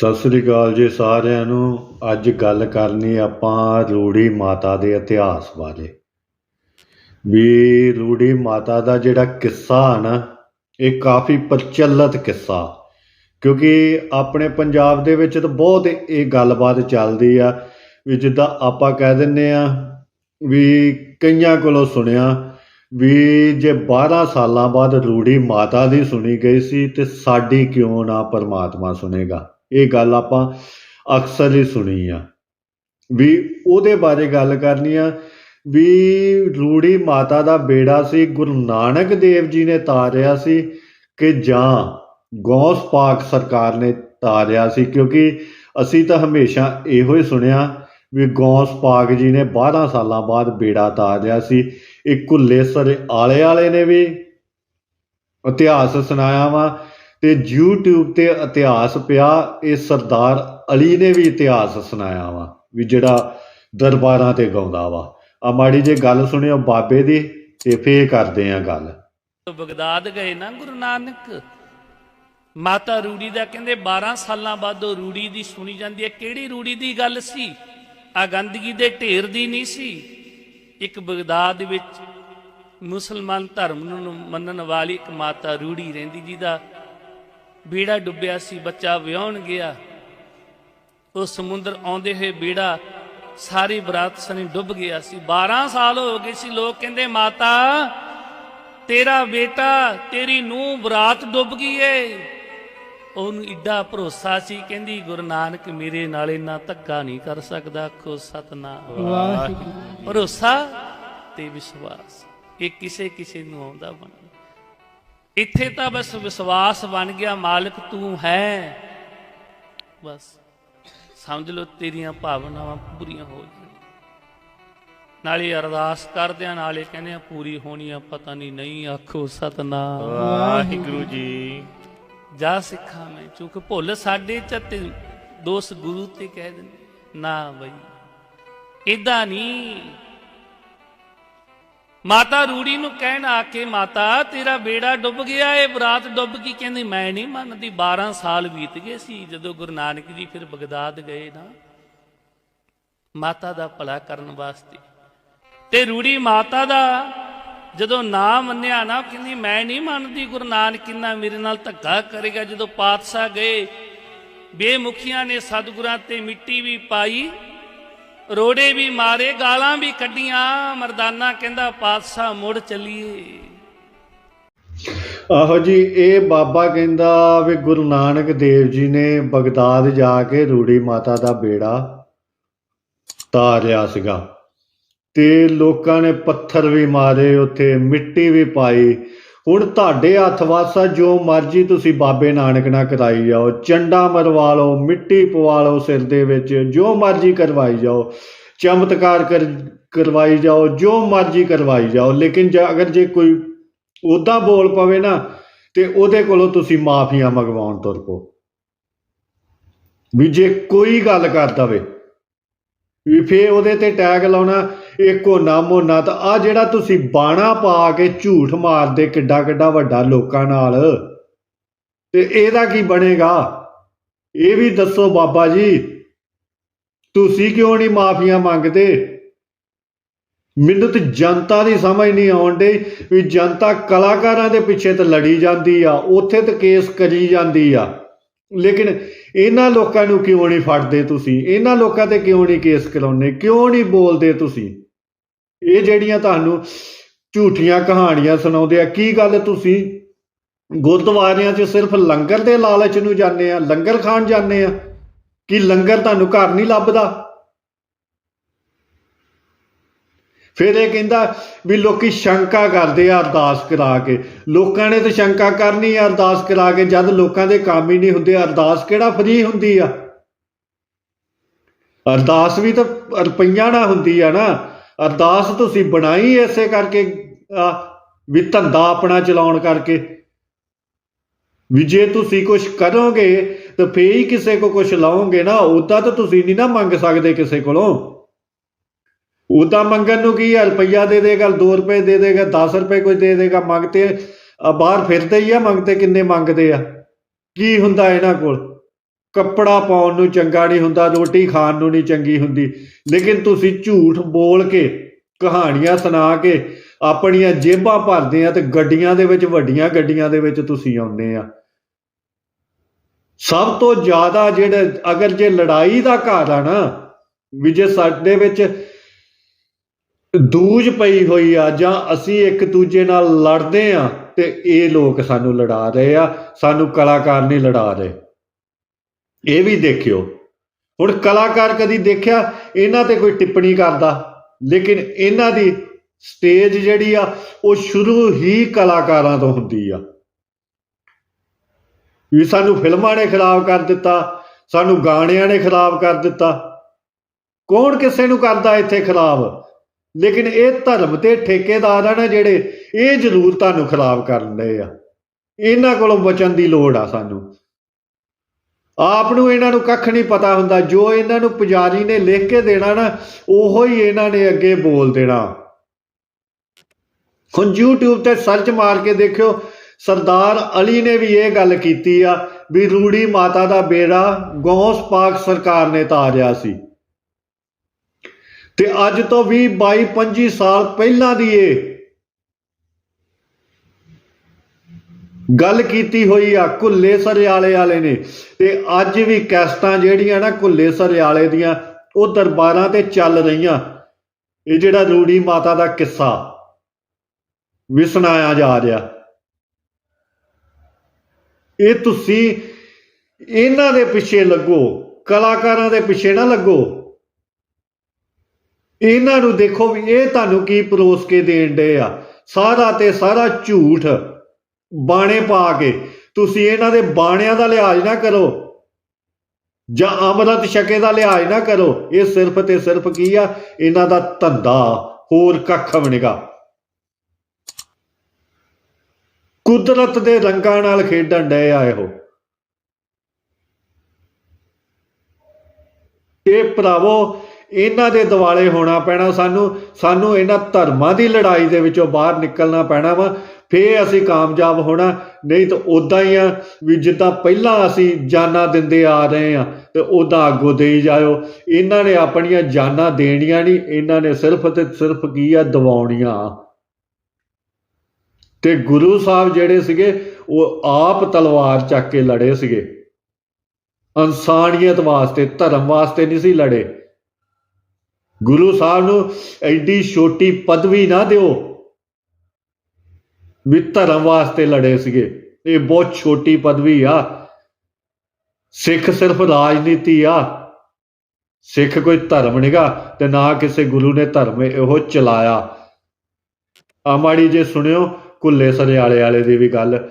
ਸਤਿ ਸ੍ਰੀ ਅਕਾਲ ਜੀ ਸਾਰਿਆਂ ਨੂੰ। ਅੱਜ ਗੱਲ ਕਰਨੀ ਆਪਾਂ ਰੂੜੀ ਮਾਤਾ ਦੇ ਇਤਿਹਾਸ ਬਾਰੇ। ਵੀ ਰੂੜੀ ਮਾਤਾ ਦਾ ਜਿਹੜਾ ਕਿੱਸਾ ਹੈ ਨਾ, ਇਹ ਕਾਫੀ ਪ੍ਰਚਲਿਤ ਕਿੱਸਾ। ਕਿਉਂਕਿ ਆਪਣੇ ਪੰਜਾਬ ਦੇ ਵਿੱਚ ਤਾਂ ਬਹੁਤ ਇਹ ਗੱਲਬਾਤ ਚੱਲਦੀ ਆ, ਵੀ ਜਿੱਦਾਂ ਆਪਾਂ ਕਹਿ ਦਿੰਨੇ ਆ, ਵੀ ਕਈਆਂ ਕੋਲੋਂ ਸੁਣਿਆ, ਵੀ ਜੇ 12 ਸਾਲਾਂ ਬਾਅਦ ਰੂੜੀ ਮਾਤਾ ਦੀ ਸੁਣੀ ਗਈ ਸੀ, ਤੇ ਸਾਡੀ ਕਿਉਂ ਨਾ ਪਰਮਾਤਮਾ ਸੁਣੇਗਾ। ਇਹ ਗੱਲ ਆਪਾਂ ਅਕਸਰ ਹੀ ਸੁਣੀ ਆ। ਵੀ ਉਹਦੇ ਬਾਰੇ ਗੱਲ ਕਰਨੀ ਆ, ਵੀ ਰੂੜੀ ਮਾਤਾ ਦਾ ਬੇੜਾ ਸੀ, ਗੁਰੂ ਨਾਨਕ ਦੇਵ ਜੀ ਨੇ ਤਾਰਿਆ ਸੀ ਕਿ ਜਾਂ ਗੌਸ ਪਾਕ ਸਰਕਾਰ ਨੇ ਤਾਰਿਆ ਸੀ, ਕਿਉਂਕਿ ਅਸੀਂ ਤਾਂ ਹਮੇਸ਼ਾ ਇਹੋ ਹੀ ਸੁਣਿਆ ਵੀ ਗੌਸ ਪਾਕ ਜੀ ਨੇ 12 ਸਾਲਾਂ ਬਾਅਦ ਬੇੜਾ ਤਾਰਿਆ ਸੀ। ਇਹ ਕੁੱਲੇ ਸਰ ਆਲੇ ਵਾਲੇ ਨੇ ਵੀ ਇਤਿਹਾਸ ਸੁਣਾਇਆ ਵਾ ਤੇ ਯੂਟਿਊਬ ਤੇ ਇਤਿਹਾਸ ਪਿਆ, ਇਹ ਸਰਦਾਰ ਅਲੀ ਨੇ ਵੀ ਇਤਿਹਾਸ ਸੁਣਾਇਆ ਵਾ, ਵੀ ਜਿਹੜਾ ਦਰਬਾਰਾਂ ਤੇ ਗਾਉਂਦਾ ਵਾ। ਆ ਮਾੜੀ ਜੇ ਗੱਲ ਸੁਣਿਓ ਬਾਬੇ ਦੀ ਤੇ ਫੇਰ ਕਰਦੇ ਆ ਗੱਲ। ਬਗਦਾਦ ਗਏ ਨਾ ਗੁਰੂ ਨਾਨਕ, ਮਾਤਾ ਰੂੜੀ ਦਾ ਕਹਿੰਦੇ 12 ਸਾਲਾਂ ਬਾਅਦ ਉਹ ਰੂੜੀ ਦੀ ਸੁਣੀ ਜਾਂਦੀ ਹੈ। ਕਿਹੜੀ ਰੂੜੀ ਦੀ ਗੱਲ ਸੀ? ਆ ਗੰਦਗੀ ਦੇ ਢੇਰ ਦੀ ਨਹੀਂ ਸੀ। ਇੱਕ ਬਗਦਾਦ ਵਿੱਚ ਮੁਸਲਮਾਨ ਧਰਮ ਨੂੰ ਮੰਨਣ ਵਾਲੀ ਇੱਕ ਮਾਤਾ ਰੂੜੀ ਰਹਿੰਦੀ ਜਿਹਦਾ ਬੀੜਾ ਡੁੱਬਿਆ ਸੀ ਬੱਚਾ ਵਿਆਹਣ ਗਿਆ। ਉਹ ਸਮੁੰਦਰ ਆਉਂਦੇ ਹੋਏ ਬੀੜਾ ਸਾਰੀ ਬਰਾਤ ਸਣੀ ਡੁੱਬ ਗਿਆ ਸੀ। 12 ਸਾਲ ਹੋ ਗਏ ਸੀ ਲੋਕ ਕਹਿੰਦੇ ਮਾਤਾ ਤੇਰਾ ਬੇਟਾ ਤੇਰੀ ਨੂੰਹ ਬਰਾਤ ਡੁੱਬ ਗਈ ਏ। ਉਹਨੂੰ ਇੱਡਾ ਭਰੋਸਾ ਸੀ ਕਹਿੰਦੀ ਗੁਰੂ ਨਾਨਕ ਮੇਰੇ ਨਾਲ ਇੰਨਾ ਧੱਕਾ ਨਹੀਂ ਕਰ ਸਕਦਾ ਆਖੋ ਸਤਨਾਮ। ਵਾਹਿਗੁਰੂ। ਭਰੋਸਾ ਤੇ ਵਿਸ਼ਵਾਸ ਇਹ ਕਿਸੇ ਕਿਸੇ ਨੂੰ ਆਉਂਦਾ ਬਣ ਇੱਥੇ ਤਾਂ ਬਸ ਵਿਸ਼ਵਾਸ ਬਣ ਗਿਆ ਮਾਲਕ ਤੂੰ ਹੈ। ਬਸ ਸਮਝ ਲਓ ਤੇਰੀਆਂ ਭਾਵਨਾਵਾਂ ਪੂਰੀਆਂ ਹੋ ਜਾਣ। ਨਾਲੇ ਅਰਦਾਸ ਕਰਦਿਆਂ ਨਾਲੇ ਕਹਿੰਦੇ ਆ ਪੂਰੀ ਹੋਣੀ ਆ ਪਤਾ ਨਹੀਂ ਨਹੀਂ ਆਖੋ ਸਤਨਾਮ। ਵਾਹਿਗੁਰੂ ਜੀ। ਜਾ ਸਿੱਖਾਂ ਮੈਂ ਚੁੱਕ ਭੁੱਲ ਸਾਡੇ ਚ ਤੇ ਦੋਸ ਗੁਰੂ ਤੇ ਕਹਿ ਦਿੰਦੇ ਨਾ ਬਈ। ਇਦਾਂ ਨਹੀਂ ਮਾਤਾ ਰੂੜੀ ਨੂੰ ਕਹਿਣ ਆ ਕੇ, ਮਾਤਾ, ਤੇਰਾ ਬੇੜਾ ਡੁੱਬ ਗਿਆ ਏ, ਬਰਾਤ ਡੁੱਬ ਗਈ। ਕਹਿੰਦੀ, ਮੈਂ ਨਹੀਂ ਮੰਨਦੀ 12 ਸਾਲ ਬੀਤ ਗਏ ਸੀ, ਜਦੋਂ ਗੁਰੂ ਨਾਨਕ ਜੀ ਫਿਰ ਬਗਦਾਦ ਗਏ ਨਾ। ਮਾਤਾ ਦਾ ਭਲਾ ਕਰਨ ਵਾਸਤੇ। ਤੇ ਰੂੜੀ ਮਾਤਾ ਦਾ ਜਦੋਂ ਨਾ ਮੰਨਿਆ ਨਾ ਉਹ ਕਹਿੰਦੀ, ਮੈਂ ਨਹੀਂ ਮੰਨਦੀ ਗੁਰੂ ਨਾਨਕ ਕਿੰਨਾ ਮੇਰੇ ਨਾਲ ਧੱਕਾ ਕਰੇਗਾ ਜਦੋਂ ਪਾਤਸ਼ਾਹ ਗਏ। ਬੇਮੁਖੀਆਂ ਨੇ ਸਤਿਗੁਰਾਂ ਤੇ ਮਿੱਟੀ ਵੀ ਪਾਈ ਰੋੜੇ ਵੀ ਮਾਰੇ, ਗਾਲਾਂ ਵੀ ਕੱਢੀਆਂ। ਮਰਦਾਨਾ ਕਹਿੰਦਾ, ਪਾਤਸ਼ਾਹ, ਮੁੜ ਚੱਲੀਏ। ਆਹੋ ਜੀ, ਇਹ ਬਾਬਾ ਕਹਿੰਦਾ ਵੀ ਗੁਰੂ ਨਾਨਕ ਦੇਵ ਜੀ ਨੇ ਬਗਦਾਦ ਜਾ ਕੇ ਰੂੜੀ ਮਾਤਾ ਦਾ ਬੇੜਾ ਤਾਰਿਆ ਸੀਗਾ। ਤੇ ਲੋਕਾਂ ਨੇ ਪੱਥਰ ਵੀ ਮਾਰੇ, ਉੱਥੇ ਮਿੱਟੀ ਵੀ ਪਾਈ। ਹੁਣ ਤੁਹਾਡੇ ਹੱਥ ਵਾਸਾ ਜੋ ਮਰਜ਼ੀ ਤੁਸੀਂ ਬਾਬੇ ਨਾਨਕ ਨਾਲ ਕਰਾਈ ਜਾਓ, ਚੰਡਾ ਮਰਵਾ ਲਓ, ਮਿੱਟੀ ਪਵਾ ਲਓ ਸਿਰ ਦੇ ਵਿੱਚ, ਜੋ ਮਰਜ਼ੀ ਕਰਵਾਈ ਜਾਓ, ਚਮਤਕਾਰ ਕਰਵਾਈ ਜਾਓ, ਜੋ ਮਰਜ਼ੀ ਕਰਵਾਈ ਜਾਓ, ਲੇਕਿਨ ਜੇ ਅਗਰ ਜੇ ਕੋਈ ਉਦਾਂ ਬੋਲ ਪਵੇ ਨਾ, ਤੇ ਉਹਦੇ ਕੋਲੋਂ ਤੁਸੀਂ ਮਾਫੀਆਂ ਮੰਗਵਾਉਣ ਤੁਰ ਪੋ ਵੀ ਜੇ ਕੋਈ ਗੱਲ ਕਰ ਦਵੇ, ਵੀ ਫੇ ਉਹਦੇ ਤੇ ਟੈਗ ਲਾਉਣਾ ਇੱਕੋ ਨਾ ਮੋਨਾ ਤਾਂ ਆ ਜਿਹੜਾ ਤੁਸੀਂ ਬਾਣਾ ਪਾ ਕੇ ਝੂਠ ਮਾਰਦੇ ਕਿੱਡਾ ਕਿੱਡਾ ਵੱਡਾ ਲੋਕਾਂ ਨਾਲ। ਤੇ ਇਹਦਾ ਕੀ ਬਣੇਗਾ? ਇਹ ਵੀ ਦੱਸੋ ਬਾਬਾ ਜੀ। ਤੁਸੀਂ ਕਿਉਂ ਨਹੀਂ ਮਾਫੀਆਂ ਮੰਗਦੇ? ਮੈਨੂੰ ਤੇ ਜਨਤਾ ਦੀ ਸਮਝ ਨਹੀਂ ਆਉਣ ਡਈ ਵੀ ਜਨਤਾ ਕਲਾਕਾਰਾਂ ਦੇ ਪਿੱਛੇ ਤੇ ਲੜੀ ਜਾਂਦੀ ਆ, ਉੱਥੇ ਤੇ ਕੇਸ ਕਰੀ ਜਾਂਦੀ ਆ। ਲੇਕਿਨ ਇਹਨਾਂ ਲੋਕਾਂ ਨੂੰ ਕਿਉਂ ਨਹੀਂ ਫੜਦੇ ਤੁਸੀਂ? ਇਹਨਾਂ ਲੋਕਾਂ ਤੇ ਕਿਉਂ ਨਹੀਂ ਕੇਸ ਕਰਾਉਂਦੇ? ਕਿਉਂ ਨਹੀਂ ਬੋਲਦੇ ਤੁਸੀਂ? ਇਹ ਜਿਹੜੀਆਂ ਤੁਹਾਨੂੰ ਝੂਠੀਆਂ ਕਹਾਣੀਆਂ ਸੁਣਾਉਂਦੇ ਆ, ਕੀ ਗੱਲ ਤੁਸੀਂ? ਗੁਰਦੁਆਰਿਆਂ 'ਚ ਸਿਰਫ ਲੰਗਰ ਦੇ ਲਾਲਚ ਨੂੰ ਜਾਂਦੇ ਆ, ਲੰਗਰ ਖਾਣ ਜਾਂਦੇ ਆ? ਕਿ ਲੰਗਰ ਤੁਹਾਨੂੰ ਘਰ ਨਹੀਂ ਲੱਭਦਾ? ਫਿਰ ਇਹ ਕਹਿੰਦਾ ਵੀ ਲੋਕੀ ਸ਼ੰਕਾ ਕਰਦੇ ਆ ਅਰਦਾਸ ਕਰਾ ਕੇ। ਲੋਕਾਂ ਨੇ ਤਾਂ ਸ਼ੰਕਾ ਕਰਨੀ ਆ ਅਰਦਾਸ ਕਰਾ ਕੇ, ਜਦ ਲੋਕਾਂ ਦੇ ਕੰਮ ਹੀ ਨਹੀਂ ਹੁੰਦੇ, ਅਰਦਾਸ ਕਿਹੜਾ ਫਰੀ ਹੁੰਦੀ ਆ? ਅਰਦਾਸ ਵੀ ਤਾਂ ਰੁਪਈਆ ਨਾਲ ਹੁੰਦੀ ਆ ਨਾ। ਅਰਦਾਸ ਤੁਸੀਂ ਬਣਾਈ ਐਸੇ ਕਰਕੇ ਵੀ ਧੰਦਾ ਆਪਣਾ ਚਲਾਉਣ ਕਰਕੇ। ਵੀ ਜੇ ਤੁਸੀਂ ਕੁਝ ਕਰੋਗੇ, ਤਾਂ ਫੇਰ ਹੀ ਕਿਸੇ ਕੋ ਕੁਝ ਲਾਓਗੇ ਨਾ ਉਦਾਂ ਤਾਂ ਤੁਸੀਂ ਨਹੀਂ ਨਾ ਮੰਗ ਸਕਦੇ ਕਿਸੇ ਕੋਲੋਂ। ਉਦਾਂ ਮੰਗਣ ਨੂੰ ਕੀ ਹੈ ਰੁਪਈਆ ਦੇ ਦੇਗਾ 2 ਰੁਪਏ ਦੇ ਦੇਗਾ 10 ਰੁਪਏ ਕੋਈ ਦੇ ਦੇਗਾ, ਮੰਗਤੇ ਆ, ਬਾਹਰ ਫਿਰਦੇ ਹੀ ਆ, ਮੰਗਤੇ ਕਿੰਨੇ ਮੰਗਦੇ ਆ। ਕੀ ਹੁੰਦਾ ਇਹਨਾਂ ਕੋਲ? ਕੱਪੜਾ ਪਾਉਣ ਨੂੰ ਚੰਗਾ ਨਹੀਂ ਹੁੰਦਾ, ਰੋਟੀ ਖਾਣ ਨੂੰ ਨਹੀਂ ਚੰਗੀ ਹੁੰਦੀ। ਲੇਕਿਨ ਤੁਸੀਂ ਝੂਠ ਬੋਲ ਕੇ, ਕਹਾਣੀਆਂ ਸੁਣਾ ਕੇ, ਆਪਣੀਆਂ ਜੇਬਾਂ ਭਰਦੇ ਆ ਤੇ ਗੱਡੀਆਂ ਦੇ ਵਿੱਚ, ਵੱਡੀਆਂ ਗੱਡੀਆਂ ਦੇ ਵਿੱਚ ਤੁਸੀਂ ਆਉਂਦੇ ਆ। ਸਭ ਤੋਂ ਜ਼ਿਆਦਾ ਜਿਹੜੇ, ਅਗਰ ਜੇ ਲੜਾਈ ਦਾ ਘਰ ਆ ਨਾ, ਵੀ ਜੇ ਸਾਡੇ ਵਿੱਚ ਦੂਜ ਪਈ ਹੋਈ ਆ, ਜਾਂ ਅਸੀਂ ਇੱਕ ਦੂਜੇ ਨਾਲ ਲੜਦੇ ਆ, ਤੇ ਇਹ ਲੋਕ ਸਾਨੂੰ ਲੜਾ ਰਹੇ ਆ, ਸਾਨੂੰ ਕਲਾਕਾਰ ਨਹੀਂ ਲੜਾ ਰਹੇ। ਇਹ ਵੀ ਦੇਖਿਓ। ਹੁਣ ਕਲਾਕਾਰ ਕਦੀ ਦੇਖਿਆ, ਇਹਨਾਂ ਤੇ ਕੋਈ ਟਿੱਪਣੀ ਕਰਦਾ, ਲੇਕਿਨ ਇਹਨਾਂ ਦੀ ਸਟੇਜ ਜਿਹੜੀ ਆ, ਉਹ ਸ਼ੁਰੂ ਹੀ ਕਲਾਕਾਰਾਂ ਤੋਂ ਹੁੰਦੀ ਆ। ਵੀ ਸਾਨੂੰ ਫਿਲਮਾਂ ਨੇ ਖਰਾਬ ਕਰ ਦਿੱਤਾ, ਸਾਨੂੰ ਗਾਣਿਆਂ ਨੇ ਖਰਾਬ ਕਰ ਦਿੱਤਾ। ਕੌਣ ਕਿਸੇ ਨੂੰ ਕਰਦਾ ਇੱਥੇ ਖਰਾਬ ਲੇਕਿਨ ਇਹ ਧਰਮ ਤੇ ਠੇਕੇਦਾਰ ਆ ਨਾ ਜਿਹੜੇ, ਇਹ ਜ਼ਰੂਰ ਤੁਹਾਨੂੰ ਖਰਾਬ ਕਰਨ ਦੇ ਆ। ਇਹਨਾਂ ਕੋਲੋਂ ਬਚਣ ਦੀ ਲੋੜ ਆ ਸਾਨੂੰ। ਆਪ ਨੂੰ ਇਹਨਾਂ ਨੂੰ ਕੱਖ ਨਹੀਂ ਪਤਾ ਹੁੰਦਾ। ਜੋ ਇਹਨਾਂ ਨੂੰ ਪੁਜਾਰੀ ਨੇ ਲਿਖ ਕੇ ਦੇਣਾ ਨਾ, ਉਹੋ ਹੀ ਇਹਨਾਂ ਨੇ ਅੱਗੇ ਬੋਲ ਦੇਣਾ। ਹੁਣ YouTube ਤੇ ਸਰਚ ਮਾਰ ਕੇ ਦੇਖਿਓ, ਸਰਦਾਰ ਅਲੀ ਨੇ ਵੀ ਇਹ ਗੱਲ ਕੀਤੀ ਆ ਵੀ ਰੂੜੀ ਮਾਤਾ ਦਾ ਬੇੜਾ ਗੌਸ ਪਾਕ ਸਰਕਾਰ ਨੇ ਤਾਰਿਆ ਸੀ। ਤੇ ਅੱਜ ਤੋਂ 20 22 25 ਸਾਲ ਪਹਿਲਾਂ ਦੀ ਇਹ ਗੱਲ ਕੀਤੀ ਹੋਈ ਆ, ਕੁੱਲੇ ਸਰਿਆਲੇ ਵਾਲੇ ਨੇ। ਤੇ ਅੱਜ ਵੀ ਕੈਸਟਾਂ ਜਿਹੜੀਆਂ ਨਾ ਕੁੱਲੇ ਸਰਿਆਲੇ ਦੀਆਂ, ਉਹ ਦਰਬਾਰਾਂ ਤੇ ਚੱਲ ਰਹੀਆਂ। ਇਹ ਜਿਹੜਾ ਰੂੜੀ ਮਾਤਾ ਦਾ ਕਿੱਸਾ, ਵੀ ਸੁਣਾਇਆ ਜਾ ਰਿਹਾ। ਇਹ ਤੁਸੀਂ ਇਹਨਾਂ ਦੇ ਪਿੱਛੇ ਲੱਗੋ, ਕਲਾਕਾਰਾਂ ਦੇ ਪਿੱਛੇ ਨਾ ਲੱਗੋ। ਇਹਨਾਂ ਨੂੰ ਦੇਖੋ ਵੀ ਇਹ ਤੁਹਾਨੂੰ ਕੀ ਪਰੋਸ ਕੇ ਦੇਣ ਡੇ ਆ। ਸਾਰਾ ਤੇ ਸਾਰਾ ਝੂਠ। ਬਾਣੇ ਪਾ ਕੇ। ਤੁਸੀਂ ਇਹਨਾਂ ਦੇ ਬਾਣਿਆਂ ਦਾ ਲਿਹਾਜ਼ ਨਾ ਕਰੋ। ਜਾਂ ਅੰਮ੍ਰਿਤ ਛਕੇ ਦਾ ਲਿਹਾਜ਼ ਨਾ ਕਰੋ। ਇਹ ਸਿਰਫ ਤੇ ਸਿਰਫ ਕੀ ਆ? ਇਹਨਾਂ ਦਾ ਧੰਦਾ। ਹੋਰ ਕੱਖ ਬਣੇਗਾ ਕੁਦਰਤ ਦੇ ਰੰਗਾਂ ਨਾਲ ਖੇਡਣ ਡਏ ਆ ਇਹੋ। ਇਹ ਭਰਾਵੋ, ਇਹਨਾਂ ਦੇ ਦਿਵਾਲੇ ਹੋਣਾ ਪੈਣਾ ਸਾਨੂੰ ਸਾਨੂੰ ਇਹਨਾਂ ਧਰਮਾਂ ਦੀ ਲੜਾਈ ਦੇ ਵਿੱਚੋਂ ਬਾਹਰ ਨਿਕਲਣਾ ਪੈਣਾ ਵਾ। ਫੇਰ ਅਸੀਂ ਕਾਮਯਾਬ ਹੋਣਾ। ਨਹੀਂ ਤਾਂ ਉਦਾਂ ਹੀ ਆ ਵੀ ਜਿੱਦਾਂ ਪਹਿਲਾਂ ਅਸੀਂ ਜਾਨਾਂ ਦਿੰਦੇ ਆ ਰਹੇ ਆ, ਤੇ ਉਦਾਂ ਅੱਗੋਂ ਦੇਈ ਜਾਇਓ। ਇਹਨਾਂ ਨੇ ਆਪਣੀਆਂ ਜਾਨਾਂ ਦੇਣੀਆਂ ਨਹੀਂ, ਇਹਨਾਂ ਨੇ ਸਿਰਫ ਤੇ ਸਿਰਫ ਕੀ ਆ, ਦਵਾਉਣੀਆਂ। ਤੇ ਗੁਰੂ ਸਾਹਿਬ ਜਿਹੜੇ ਸੀਗੇ, ਉਹ ਆਪ ਤਲਵਾਰ ਚੱਕ ਕੇ ਲੜੇ ਸੀਗੇ। ਇਨਸਾਨੀਅਤ ਵਾਸਤੇ, ਧਰਮ ਵਾਸਤੇ ਨਹੀਂ ਸੀ ਲੜੇ। ਗੁਰੂ ਸਾਹਿਬ ਨੂੰ ਐਡੀ ਛੋਟੀ ਪਦਵੀ ਨਾ ਦਿਓ। ਵੀ ਧਰਮ ਵਾਸਤੇ ਲੜੇ ਸੀਗੇ। ਇਹ ਬਹੁਤ ਛੋਟੀ ਪਦਵੀ ਆ। ਸਿੱਖ ਸਿਰਫ ਰਾਜਨੀਤੀ ਆ। ਸਿੱਖ ਕੋਈ ਧਰਮ ਨਹੀਂਗਾ ਤੇ ਨਾ ਕਿਸੇ ਗੁਰੂ ਨੇ ਧਰਮ ਇਹੋ ਚਲਾਇਆ। ਆ ਮਾੜੀ ਜੇ ਸੁਣਿਓ ਕੁੱਲੇ ਸਰਿਆਲੇ ਵਾਲੇ ਦੀ ਵੀ ਗੱਲ।